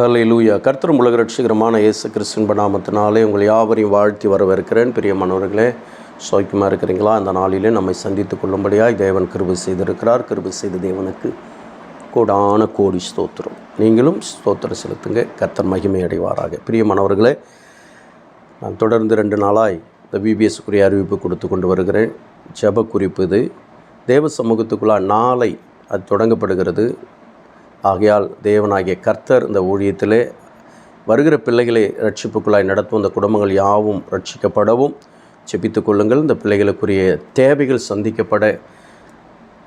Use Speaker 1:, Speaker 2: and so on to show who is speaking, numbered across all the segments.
Speaker 1: ஹalleluya கர்த்தரும் உலக ரட்சிகரமான இயேசு கிறிஸ்துவின் நாமத்தினாலே உங்கள் யாவரையும் வாழ்த்தி வரவேற்கிறேன். பிரியமானவர்களே சோக்கியமாக இருக்கிறீங்களா? அந்த நாளிலே நம்மை சந்தித்து கொள்ளும்படியாய் தேவன் கிருபை செய்திருக்கிறார். கிருபை செய்த தேவனுக்கு கூடான கோடி ஸ்தோத்திரம். நீங்களும் ஸ்தோத்திரம் செலுத்துங்க. கர்த்தர் மகிமை அடைவாராக. பிரியமானவர்களே நான் தொடர்ந்து ரெண்டு நாளாய் இந்த பிபிஎஸ்க்குரிய அறிவிப்பு கொடுத்து கொண்டு வருகிறேன். ஜெப குறிப்பு இது. தேவ சமூகத்துக்குள்ளா நாளை அது தொடங்கப்படுகிறது. ஆகையால் தேவனாகிய கர்த்தர் இந்த ஊழியத்திலே வருகிற பிள்ளைகளை ரட்சிப்புக்குள்ளாய் நடத்தும். இந்த குடும்பங்கள் யாவும் ரட்சிக்கப்படவும் செபித்து கொள்ளுங்கள். இந்த பிள்ளைகளுக்குரிய தேவைகள் சந்திக்கப்பட.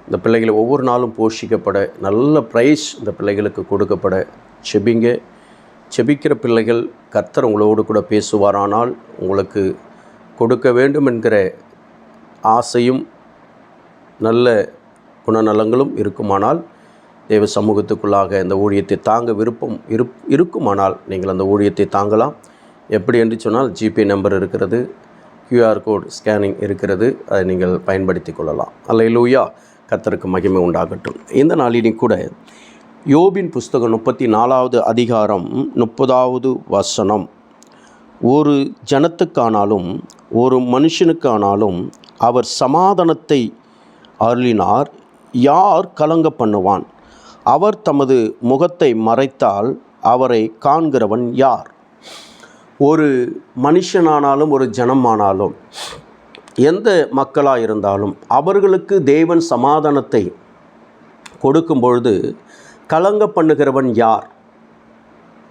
Speaker 1: இந்த பிள்ளைகளை ஒவ்வொரு நாளும் போஷிக்கப்பட. நல்ல ப்ரைஸ் இந்த பிள்ளைகளுக்கு கொடுக்கப்பட. செபிங்க செபிக்கிற பிள்ளைகள் கர்த்தர் உங்களோடு கூட பேசுவாரானால் உங்களுக்கு கொடுக்க வேண்டும் என்கிற ஆசையும் நல்ல குணநலங்களும் இருக்குமானால் தேவ சமூகத்துக்குள்ளாக இந்த ஊழியத்தை தாங்க விருப்பம் இரு இருக்குமானால் நீங்கள் அந்த ஊழியத்தை தாங்கலாம். எப்படி என்று சொன்னால் ஜிபே நம்பர் இருக்கிறது கியூஆர் கோட் ஸ்கேனிங் இருக்கிறது அதை நீங்கள் பயன்படுத்தி கொள்ளலாம். அல்ல லூயா கர்த்தருக்கு மகிமை உண்டாகட்டும். இந்த நாளிலும் கூட யோபின் புஸ்தகம் முப்பத்தி நாலாவது அதிகாரம் முப்பதாவது வசனம். ஒரு ஜனத்துக்கானாலும் ஒரு மனுஷனுக்கானாலும் அவர் சமாதானத்தை அருளினார். யார் கலங்க பண்ணுவான்? அவர் தமது முகத்தை மறைத்தால் அவரை காண்கிறவன் யார்? ஒரு மனுஷனானாலும் ஒரு ஜனமானாலும் எந்த மக்களாக இருந்தாலும் அவர்களுக்கு தேவன் சமாதானத்தை கொடுக்கும் பொழுது கலங்க பண்ணுகிறவன் யார்?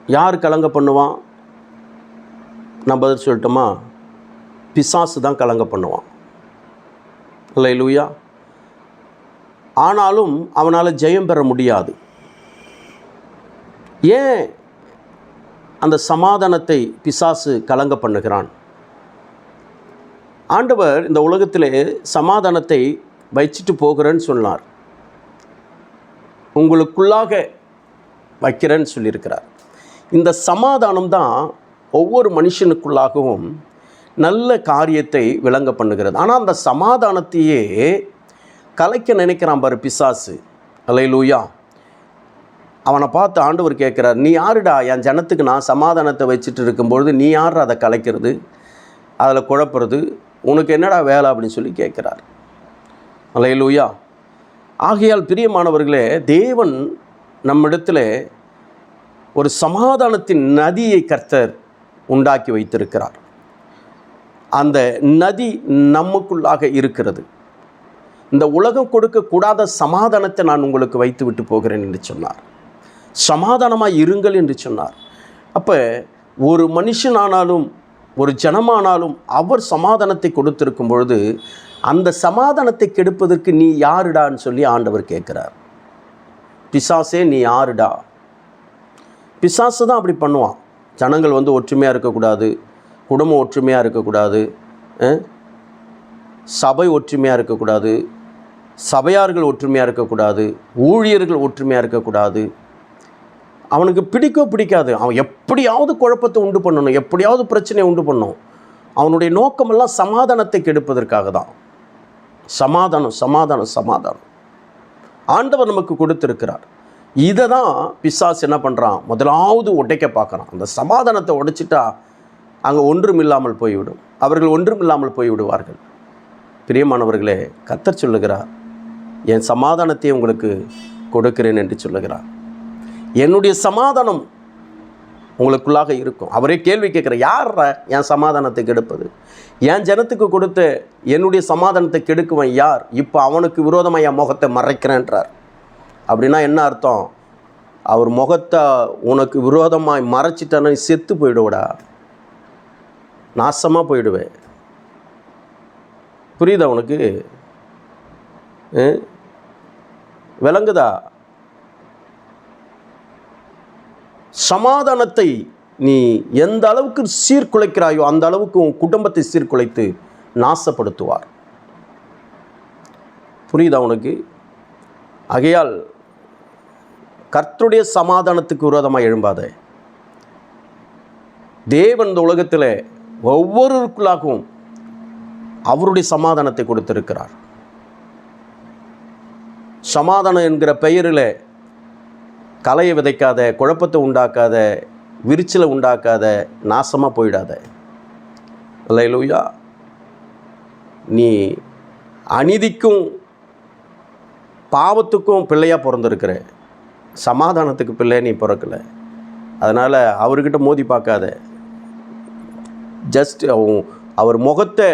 Speaker 1: யார் கலங்க பண்ணுவான்? நான் பதில் சொல்லட்டுமா? பிசாசு தான் கலங்க பண்ணுவான். இல்லை லூயா ஆனாலும் அவனால் ஜெயம் பெற முடியாது. ஏன் அந்த சமாதானத்தை பிசாசு கலங்க பண்ணுகிறான்? ஆண்டவர் இந்த உலகத்திலே சமாதானத்தை வச்சுட்டு போகிறேன்னு சொன்னார். உங்களுக்குள்ளாக வைக்கிறேன்னு சொல்லியிருக்கிறார். இந்த சமாதானம் தான் ஒவ்வொரு மனுஷனுக்குள்ளாகவும் நல்ல காரியத்தை விளங்க பண்ணுகிறது. ஆனால் அந்த சமாதானத்தையே கலைக்க நினைக்கிறான் பாரு பிசாசு. அலை லூயா அவனை பார்த்து ஆண்டவர் கேட்குறார் நீ யாருடா? என் ஜனத்துக்கு நான் சமாதானத்தை வச்சுட்டு இருக்கும்பொழுது நீ யார் அதை கலைக்கிறது? அதில் குழப்புறது உனக்கு என்னடா வேலை? அப்படின்னு சொல்லி கேட்குறார். லூயா ஆகையால் பிரியமானவர்களே தேவன் நம்மிடத்தில் ஒரு சமாதானத்தின் நதியை கர்த்தர் உண்டாக்கி வைத்திருக்கிறார். அந்த நதி நமக்குள்ளாக இருக்கிறது. இந்த உலகம் கொடுக்கக்கூடாத சமாதானத்தை நான் உங்களுக்கு வைத்து விட்டு போகிறேன் என்று சொன்னார். சமாதானமாக இருங்கள் என்று சொன்னார். அப்போ ஒரு மனுஷனானாலும் ஒரு ஜனமானாலும் அவர் சமாதானத்தை கொடுத்திருக்கும் பொழுது அந்த சமாதானத்தை கெடுப்பதற்கு நீ யாருடான்னு சொல்லி ஆண்டவர் கேட்குறார். பிசாசே நீ யாருடா? பிசாசு தான் அப்படி பண்ணுவான். ஜனங்கள் வந்து ஒற்றுமையாக இருக்கக்கூடாது குடும்பம் ஒற்றுமையாக இருக்கக்கூடாது சபை ஒற்றுமையாக இருக்கக்கூடாது சபையார்கள் ஒற்றுமையாக இருக்கக்கூடாது ஊழியர்கள் ஒற்றுமையாக இருக்கக்கூடாது. அவனுக்கு பிடிக்கோ பிடிக்காது. அவன் எப்படியாவது குழப்பத்தை உண்டு பண்ணணும் எப்படியாவது பிரச்சனையை உண்டு பண்ணணும். அவனுடைய நோக்கமெல்லாம் சமாதானத்தை கெடுப்பதற்காக தான். சமாதானம் சமாதானம் சமாதானம். ஆண்டவர் நமக்கு கொடுத்துருக்கிறார். இதை தான் பிசாஸ் என்ன பண்ணுறான் முதலாவது உடைக்க பார்க்குறான். அந்த சமாதானத்தை உடைச்சிட்டா அங்கே ஒன்றும் இல்லாமல் போய்விடும். அவர்கள் ஒன்றும் இல்லாமல் போய்விடுவார்கள். பிரியமானவர்களே கத்தர் சொல்லுகிறார் என் சமாதானத்தை உங்களுக்கு கொடுக்கிறேன் என்று சொல்லுகிறார். என்னுடைய சமாதானம் உங்களுக்குள்ளாக இருக்கும். அவரே கேள்வி கேட்குற யார் என் சமாதானத்தை கெடுப்பது? என் ஜனத்துக்கு கொடுத்த என்னுடைய சமாதானத்தை கெடுக்குவன் யார்? இப்போ அவனுக்கு விரோதமாக என் முகத்தை மறைக்கிறேன்றார். அப்படின்னா என்ன அர்த்தம்? அவர் முகத்தை உனக்கு விரோதமாக மறைச்சிட்டானே செத்து போயிடுவடா? நாசமாக போயிடுவேன் புரியுதா உனக்கு? விளங்குதா? சமாதானத்தை நீ எந்த அளவுக்கு சீர்குலைக்கிறாயோ அந்த அளவுக்கு உன் குடும்பத்தை சீர்குலைத்து நாசப்படுத்துவார். புரியுதா உனக்கு? ஆகையால் கர்த்தருடைய சமாதானத்துக்கு விரோதமாக எழும்பாத. தேவன் இந்த உலகத்தில் ஒவ்வொருவருக்குள்ளாகவும் அவருடைய சமாதானத்தை கொடுத்திருக்கிறார். சமாதானம் என்கிற பெயரில் கலையை விதைக்காத குழப்பத்தை உண்டாக்காத விரிச்சலை உண்டாக்காத நாசமாக போயிடாத. அல்லையிலூயா நீ அநீதிக்கும் பாவத்துக்கும் பிள்ளையாக பிறந்திருக்கிற. சமாதானத்துக்கு பிள்ளை நீ பிறக்கலை. அதனால் அவர்கிட்ட மோதி பார்க்காத. ஜஸ்ட் அவர் முகத்தை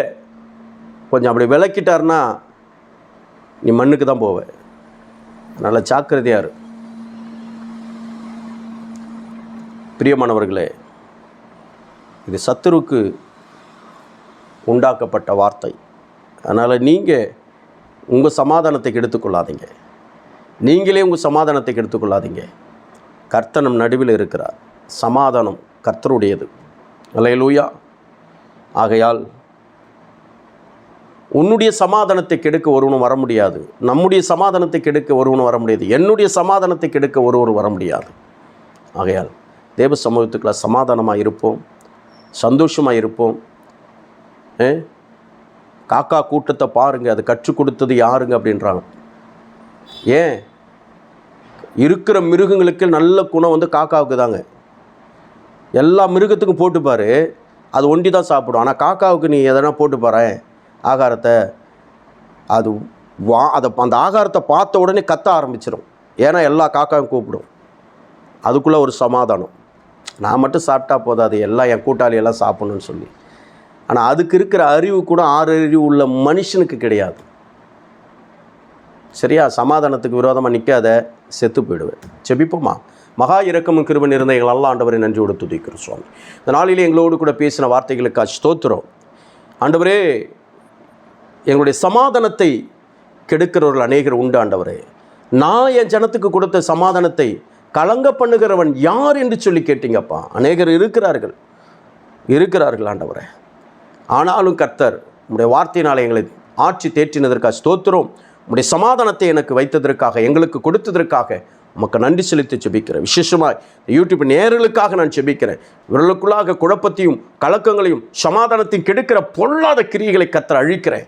Speaker 1: கொஞ்சம் அப்படி விளக்கிட்டார்னா நீ மண்ணுக்கு தான் போவ. நல்ல ஜாக்கிரதையாக பிரியமானவர்களே இது சத்துருக்கு உண்டாக்கப்பட்ட வார்த்தை. அதனால் நீங்கள் உங்கள் சமாதானத்தை எடுத்துக்கொள்ளாதீங்க நீங்களே உங்கள் சமாதானத்தை எடுத்துக்கொள்ளாதீங்க கர்த்தனம் நடுவில் இருக்கிறார். சமாதானம் கர்த்தருடையது. அல்லையிலூயா ஆகையால் உன்னுடைய சமாதானத்தை கெடுக்க ஒருவனும் வர முடியாது. நம்முடைய சமாதானத்தை கெடுக்க ஒருவனும் வர முடியாது. என்னுடைய சமாதானத்தை கெடுக்க ஒருவரும் வர முடியாது. ஆகையால் தேவ சமூகத்துக்குள்ள சமாதானமாக இருப்போம். சந்தோஷமாக இருப்போம். காக்கா கூட்டத்தை பாருங்கள் அது கற்றுக் கொடுத்தது யாருங்க அப்படின்றாங்க. ஏன் இருக்கிற மிருகங்களுக்கு நல்ல குணம் வந்து காக்காவுக்கு தாங்க. எல்லா மிருகத்துக்கும் போட்டு பாரு. அது ஒண்டி தான் சாப்பிடும். ஆனால் காக்காவுக்கு நீ எதனா போட்டு ஆகாரத்தை அது வா அதை அந்த ஆகாரத்தை பார்த்த உடனே கத்த ஆரம்பிச்சிடும் ஏன்னா எல்லா காக்காவும் கூப்பிடும். அதுக்குள்ளே ஒரு சமாதானம். நான் மட்டும் சாப்பிட்டா போதாது எல்லாம் என் கூட்டாளி எல்லாம் சாப்பிட்ணுன்னு சொல்லி. ஆனால் அதுக்கு இருக்கிற அறிவு கூட ஆறு அறிவு உள்ள மனுஷனுக்கு கிடையாது. சரியா? சமாதானத்துக்கு விரோதமாக நிற்காத செத்து போயிடுவேன். செபிப்போமா? மகா இரக்கமும் கிருபன் இருந்த எங்கள் அல்லா ஆண்டவரை நன்றியோடு துதிக்கிறோம் சுவாமி. இந்த நாளிலே எங்களோடு கூட பேசின வார்த்தைகளுக்கு ஸ்தோத்திரம். ஆண்டவரே எங்களுடைய சமாதானத்தை கெடுக்கிறவர்கள் அநேகர் உண்டாண்டவரே நான் என் ஜனத்துக்கு கொடுத்த சமாதானத்தை கலங்க பண்ணுகிறவன் யார் என்று சொல்லி கேட்டீங்கப்பா. அநேகர் இருக்கிறார்கள். இருக்கிறார்கள் ஆண்டவரே. ஆனாலும் கர்த்தர் உம்முடைய வார்த்தையினால் எங்களை ஆட்சி தேற்றினதற்காக ஸ்தோத்திரம். உடைய சமாதானத்தை எனக்கு வைத்ததற்காக எங்களுக்கு கொடுத்ததற்காக உமக்கு நன்றி செலுத்தி செபிக்கிறேன் விசேஷமாக யூடியூப் நேர்களுக்காக நான் செபிக்கிறேன் இவர்களுக்குள்ளாக குழப்பத்தையும் கலக்கங்களையும் சமாதானத்தையும் கெடுக்கிற பொல்லாத கிரியைகளை கத்தர அழிக்கிறேன்.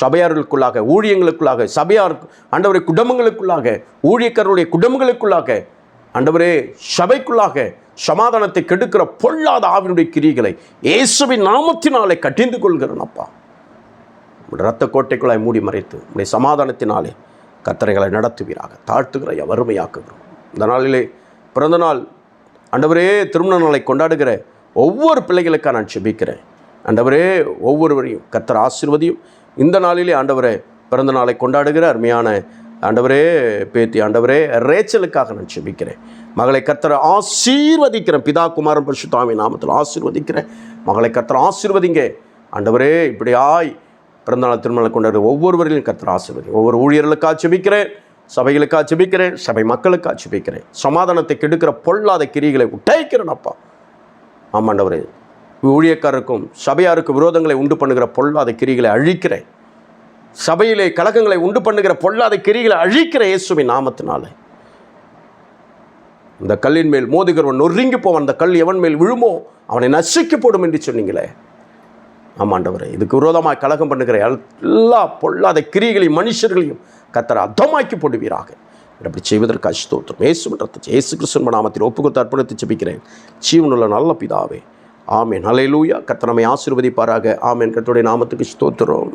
Speaker 1: சபையார்களுக்குள்ளாக ஊழியங்களுக்குள்ளாக சபையார் ஆண்டவரை குடும்பங்களுக்குள்ளாக ஊழியக்காரருடைய குடும்பங்களுக்குள்ளாக ஆண்டவரே சபைக்குள்ளாக சமாதானத்தை கெடுக்கிற பொல்லாத ஆவினுடைய கிரிகளை இயேசுவின் நாமத்தினாலே கட்டிந்து கொள்கிறேன் அப்பா. ரத்த இரத்த கோட்டைக்குள்ளாய் மூடி மறைத்து உடைய சமாதானத்தினாலே கத்தரைகளை நடத்துவீராக தாழ்த்துகிற வறுமையாக்குகிறோம். இந்த நாளிலே பிறந்த நாள் ஆண்டவரே திருமண நாளை கொண்டாடுகிற ஒவ்வொரு பிள்ளைகளுக்காக நான் செபிக்கிறேன். ஆண்டவரே ஒவ்வொருவரையும் கத்தர் ஆசிர்வதியும் இந்த நாளிலே ஆண்டவரே பிறந்த நாளை கொண்டாடுகிற அருமையான ஆண்டவரே பேத்தி ஆண்டவரே ரேச்சலுக்காக நான் செபிக்கிறேன். மகளை கத்தரை ஆசீர்வதிக்கிறேன். பிதா குமாரன் பரிசுத்தாமி நாமத்தில் ஆசீர்வதிக்கிறேன். மகளை கத்தரை ஆசீர்வதிங்க. ஆண்டவரே இப்படி ஆய் பிறந்தநாள் திருமணம் கொண்டாடுற ஒவ்வொருவரையும் கத்தர் ஆசீர்வதி ஒவ்வொரு ஊழியர்களுக்காக செபிக்கிறேன் சபைகளுக்காக செபிக்கிறேன் சபை மக்களுக்காக செபிக்கிறேன். சமாதானத்தை கெடுக்கிற பொல்லாத கிரிகளை உட்டைக்கிறேன் அப்பா. ஆமாண்டவரே ஊழியக்காரருக்கும் சபையாருக்கு விரோதங்களை உண்டு பண்ணுகிற பொல்லாத கிரிகளை அழிக்கிறேன் சபையிலே கலகங்களை உண்டு பண்ணுகிற பொல்லாத கிரிகளை அழிக்கிற இயேசுவின் நாமத்தினால. இந்த கல்லின் மேல் மோதுகிறவன் நொறுங்கி போவான் அந்த கல் எவன் மேல் விழுமோ அவனை நசுக்கி போடும் என்று சொன்னீங்களே. ஆமாண்டவரே இதுக்கு விரோதமாக கலகம் பண்ணுகிற எல்லா பொல்லாத கிரிகளையும் மனுஷர்களையும் கத்தரை அதமாக்கி போடுவீராக. அப்படி செய்வதற்கு ஸ்தோத்திரம் இயேசு மன்றத்தை இயேசு கிருஷ்ணன் நாமத்தில் ஒப்புக்கொத்து அர்ப்பணித்து ஜெபிக்கிறேன். ஜீவனுள்ள நல்ல பிதாவே ஆமேன். ஹalleluya. கர்த்தர் நம்மை ஆசீர்வதிப்பாராக. ஆமேன். கர்த்தருடைய நாமத்துக்கு ஸ்தோத்திரம்.